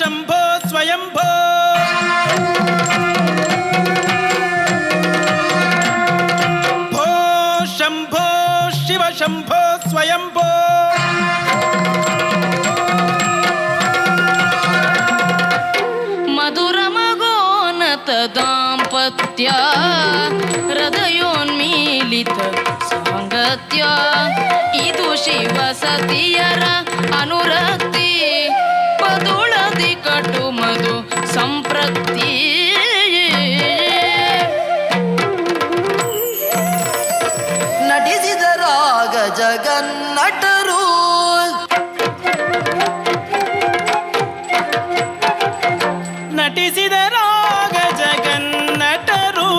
ಶಂಭೋ ಶಿವ ಶಂಭೋ ಸ್ವಯಂಭೋ ಭೋ ಶಂಭೋ ಶಿವ ಶಂಭೋ ಸ್ವಯಂಭೋ ಮಧುರ ಮಗೋನತ ದಾಂಪತ್ಯ ಹೃದಯೋನ್ಮೀಲಿತ ಸಾಂಗತ್ಯ ಇದು ಶಿವ ಪದುಳದಿ ಕಟು ಮಧು ಸಂಪ್ರತಿ. ನಟಿಸಿದ ರಾಗ ಜಗನ್ನಟರು. ನಟಿಸಿದ ರಾಗ ಜಗನ್ನಟರು.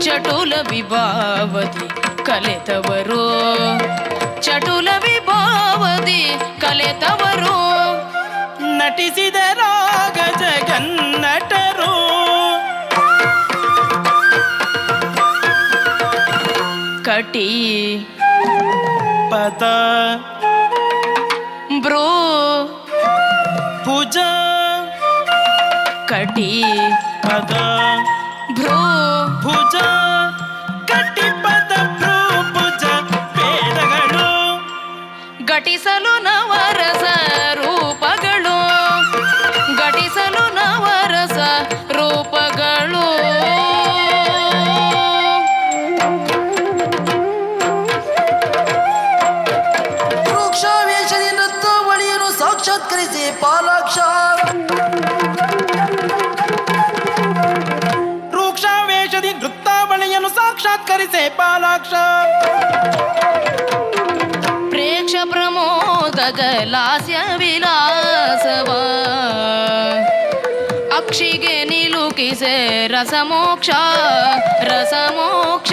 ಚಟುಲ ವಿಭಾವತಿ ಕಲೆತವರು. ಚಟುಲ ವಿಭಾವತಿ ಕಲೆತವರು ನಟಿಸಿದ ರಾಗ ಜಗನ್ನಟರು. ಕಟಿ ಪದ ಬ್ರೂ ಭುಜ ಕಟಿ ಪದ ಭ್ರೂ ಭುಜ ಕಟಿ ಪದ ಭ್ರೂ ಭುಜ ಪೇದಗಳು ಘಟಿಸಲು ಲಾಸ್ಯ ವಿಲಾಸವ ಅಕ್ಷಿಗೆ ನಿಲುಕಿಸೆ ರಸಮೋಕ್ಷ ರಸಮೋಕ್ಷ.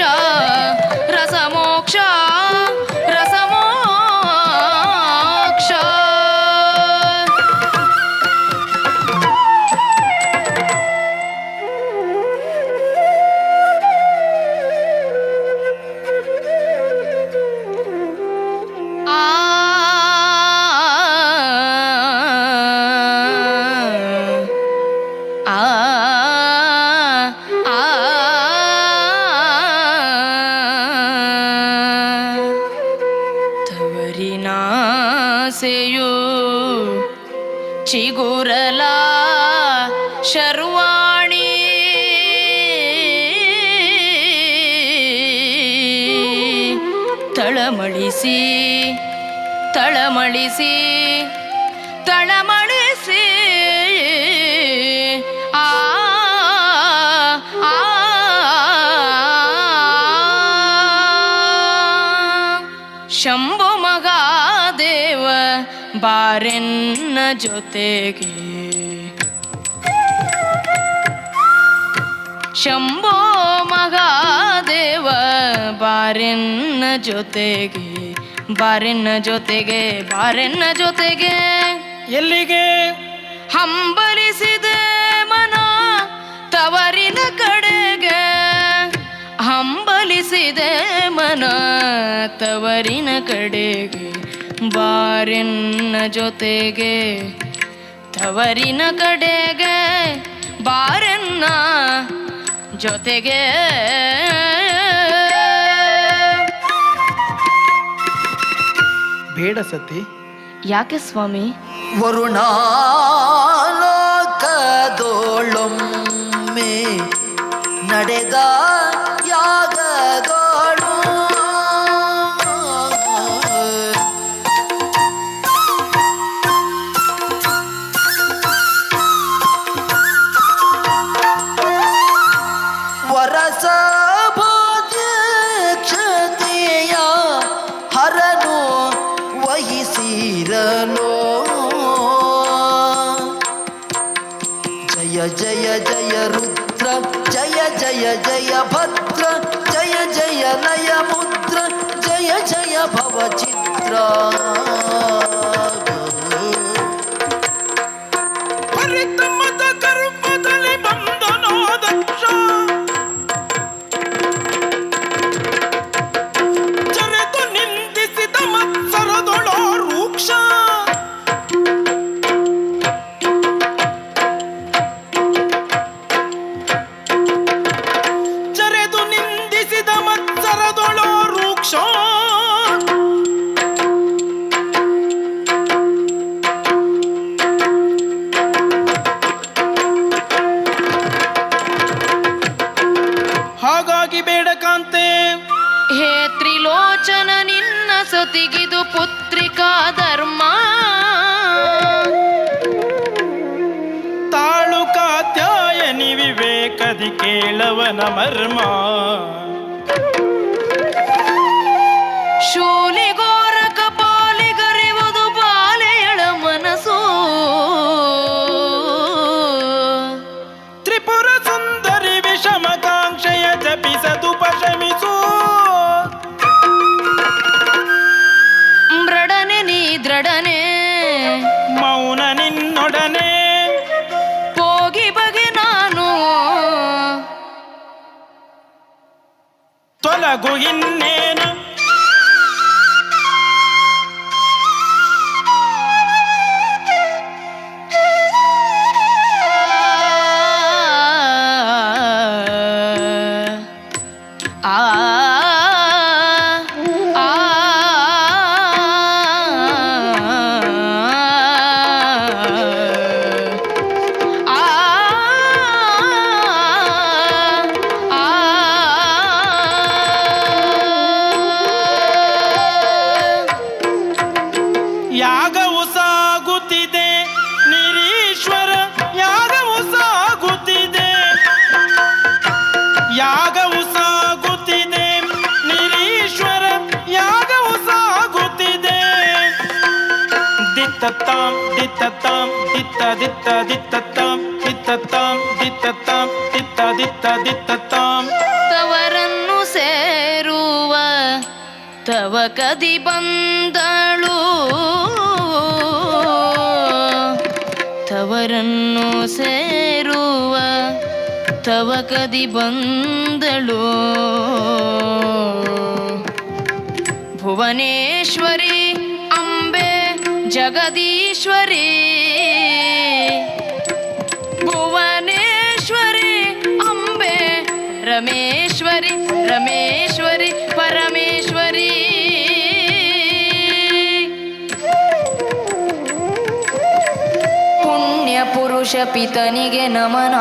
ತವರಿನಾಸೆಯು ಚಿಗುರಲ ಶರ್ವಾಣಿ. ತಳಮಳಿಸಿ ತಳಮಳಿಸಿ ಬಾರೆನ್ನ ಜೊತೆಗೆ? ಶಂಭೋ ಮಗಾದೇವ ಬಾರೆನ್ನ ಜೊತೆಗೆ? ಬಾರೆನ್ನ ಜೊತೆಗೆ ಬಾರೆನ್ನ ಜೊತೆಗೆ? ಎಲ್ಲಿಗೆ? ಹಂಬಲಿಸಿದೆ ಮನ ತವರಿನ ಕಡೆಗೆ. ಹಂಬಲಿಸಿದೆ ಮನ ತವರಿನ ಕಡೆಗೆ. ಬಾರೆನ್ನ ಜೊತೆಗೆ ತವರಿನ ಕಡೆಗೆ ಬಾರೆನ್ನ ಜೊತೆಗೆ. ಬೇಡ ಸತಿ. ಯಾಕೆ ಸ್ವಾಮಿ? ವರುಣಾಲೋಕದೋಳೊಮ್ಮೆ ನಡೆದ ಯಾಗದೋಳು Kirano Jaya Jaya Jaya Rudra Jaya Jaya Jaya ಶೂಲಿಗೋರ ಕಪಾಲಿಗರಿವುದು ಬಾಲೆಯಳ ಮನಸ್ಸು. ತ್ರಿಪುರ ಸುಂದರಿ ವಿಷಮಕಾಂಕ್ಷೆಯ ಜಪಿಸದುಪಶಮಿಸು ಮೃಡನೆ ನೀ ದೃಢನೆ. ಮೌನ ನಿನ್ನೊಡನೆ. ಹೋಗಿ ಬಗೆ ನಾನು. ತೊಲಗು ದಿತ್ತತ್ತಾಂ ದಿತ್ತ ದಿತ್ತ ದಿತ್ತತ್ತಾಂ ದಿತ್ತತ್ತಾಂ ದಿತ್ತತ್ತಾಂ ದಿತ್ತ ದಿತ್ತ ದಿತ್ತತ್ತಾಂ ತವರನ್ನು ಸೇರುವ ತವ ಕದಿ ಬಂದಳು. ತವರನ್ನು ಸೇರುವ ತವ ಕದಿ ಬಂದಳು. ಭುವನೇಶ್ವರಿ ಜಗದೀಶ್ವರಿ. ಭುವನೇಶ್ವರಿ ಅಂಬೆ ರಮೇಶ್ವರಿ ರಮೇಶ್ವರಿ ಪರಮೇಶ್ವರಿ. ಪುಣ್ಯ ಪುರುಷ ಪಿತನಿಗೆ ನಮನ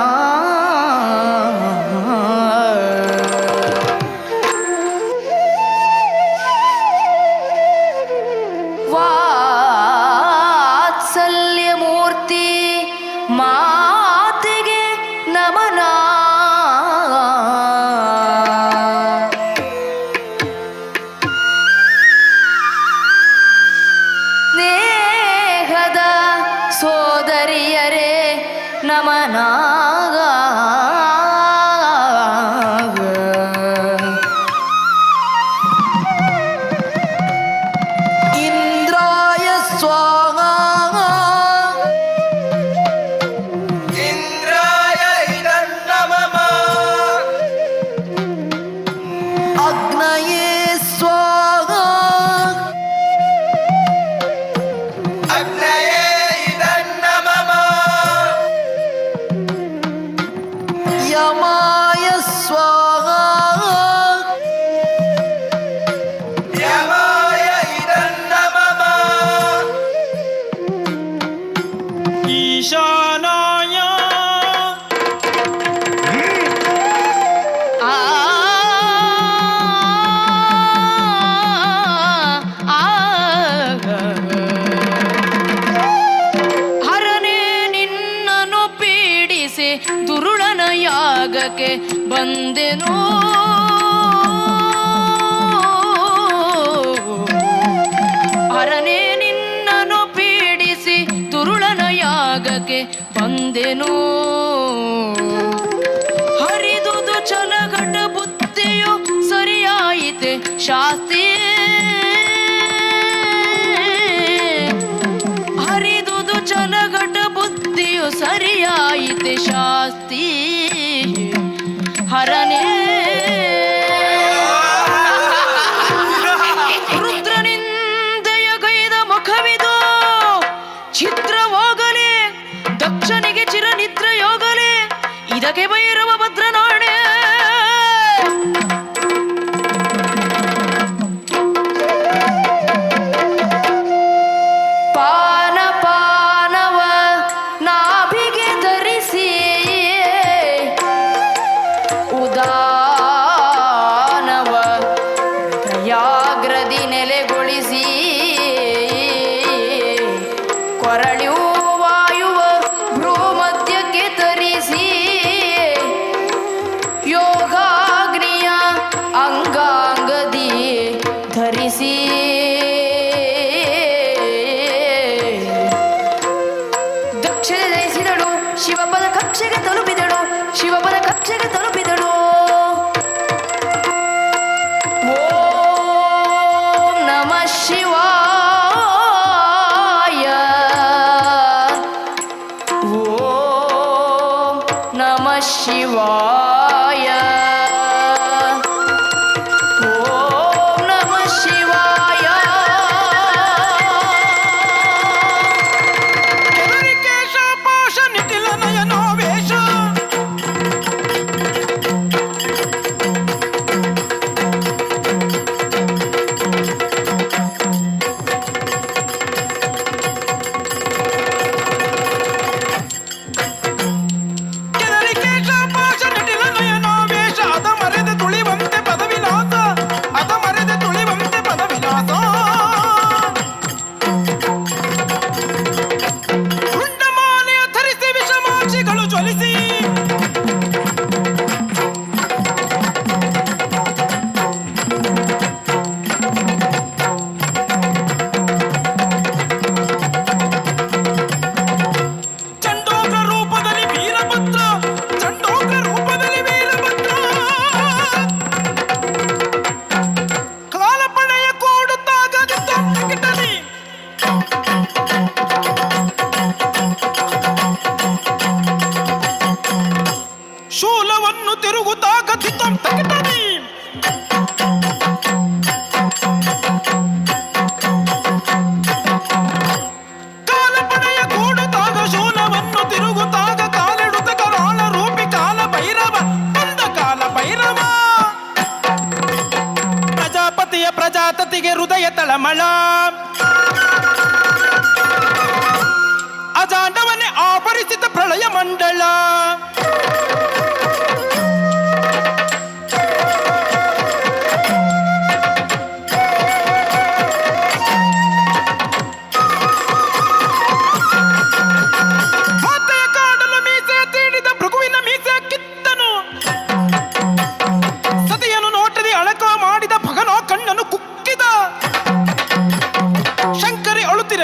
ಬಂದೆನು? ಅರನೇ ನಿನ್ನನು ಪೀಡಿಸಿ ತುರುಳನ ಯಾಗಕ್ಕೆ ಬಂದೆನು? ಹರಿದುದು ಚಲಘಟ ಬುದ್ಧಿಯು ಸರಿಯಾಯಿತೆ ಶಾಸ್ತಿ. ಹರಿದುದು ಚಲಘಟ ಬುದ್ಧಿಯು ಸರಿಯಾಯಿತೆ ಶಾಸ್ತಿ. ಪ್ರಜಾತತಿಗೆ ಹೃದಯ ತಳಮಳ. ಅಜಾಂಡವನ್ನೇ ಆವರಿಸಿದ ಪ್ರಳಯ ಮಂಡಳ.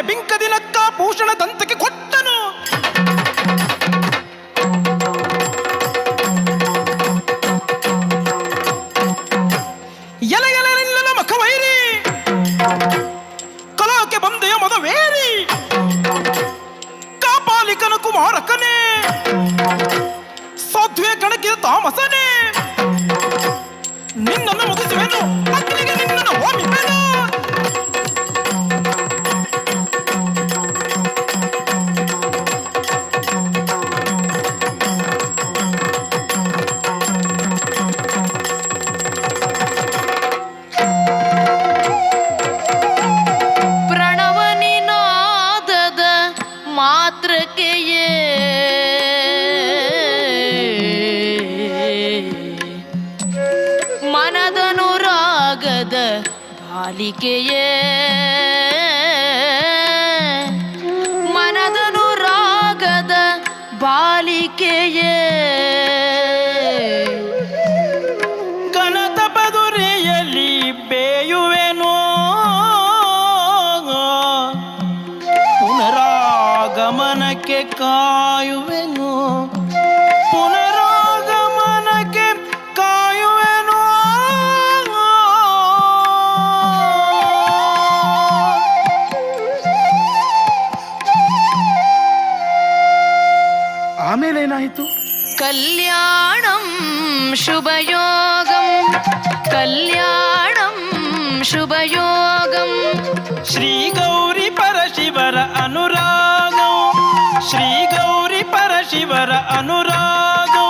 brincadeira शुभयोगं कल्याणं शुभयोगं श्रीगौरि परशिवर अनुरागौ श्रीगौरि परशिवर अनुरागौ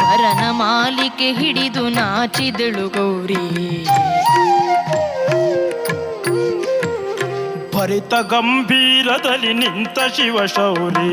ವರನ ಮಾಲಿಕೆ ಹಿಡಿದು ನಾಚಿದಳು ಗೌರಿ ಭರಿತ ಗಂಭೀರದಲ್ಲಿ ನಿಂತ ಶಿವಶೌರಿ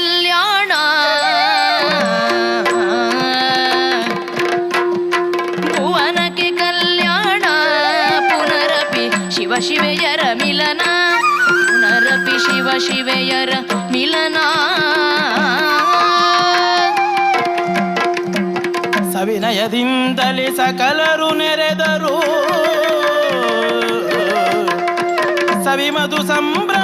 ಕಲ್ಯಾಣ. ಭುವನಕ್ಕೆ ಕಲ್ಯಾಣ. ಪುನರಪಿ ಶಿವ ಶಿವೆಯರ ಮಿಲನ. ಪುನರಪಿ ಶಿವ ಶಿವೆಯರ ಮಿಲನ. ಸವಿನಯದಿಂದಲೇ ಸಕಲರು ನೆರೆದರು. ಸವಿಮಧು ಸಂಭ್ರಮದಲ್ಲಿ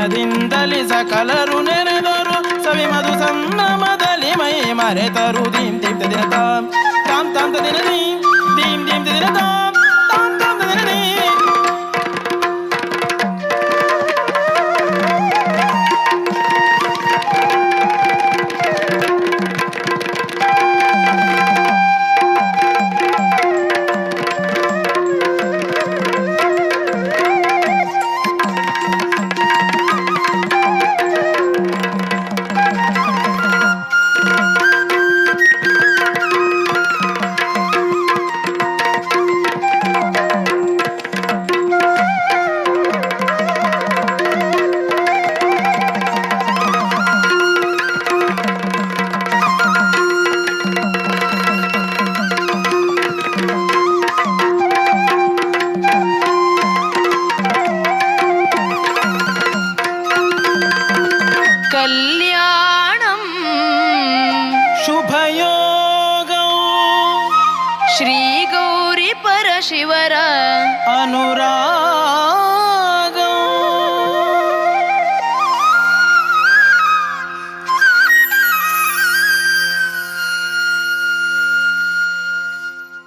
ಸವಿನಯದಿಂದಲೇ ಸಕಲರು ನೆರೆದರು ಸವಿಮಧು ಸಂಭ್ರಮದಲ್ಲಿ ಮೈ ಮರೆತರು ದೀಂ ದೀಂ ದಿನ ತಾಂ ತಾಂ ತಾಂ ದಿನ ದೀಂ ದೀಂ ದೀಂ ದಿನ ತಾಂ ತಾಂ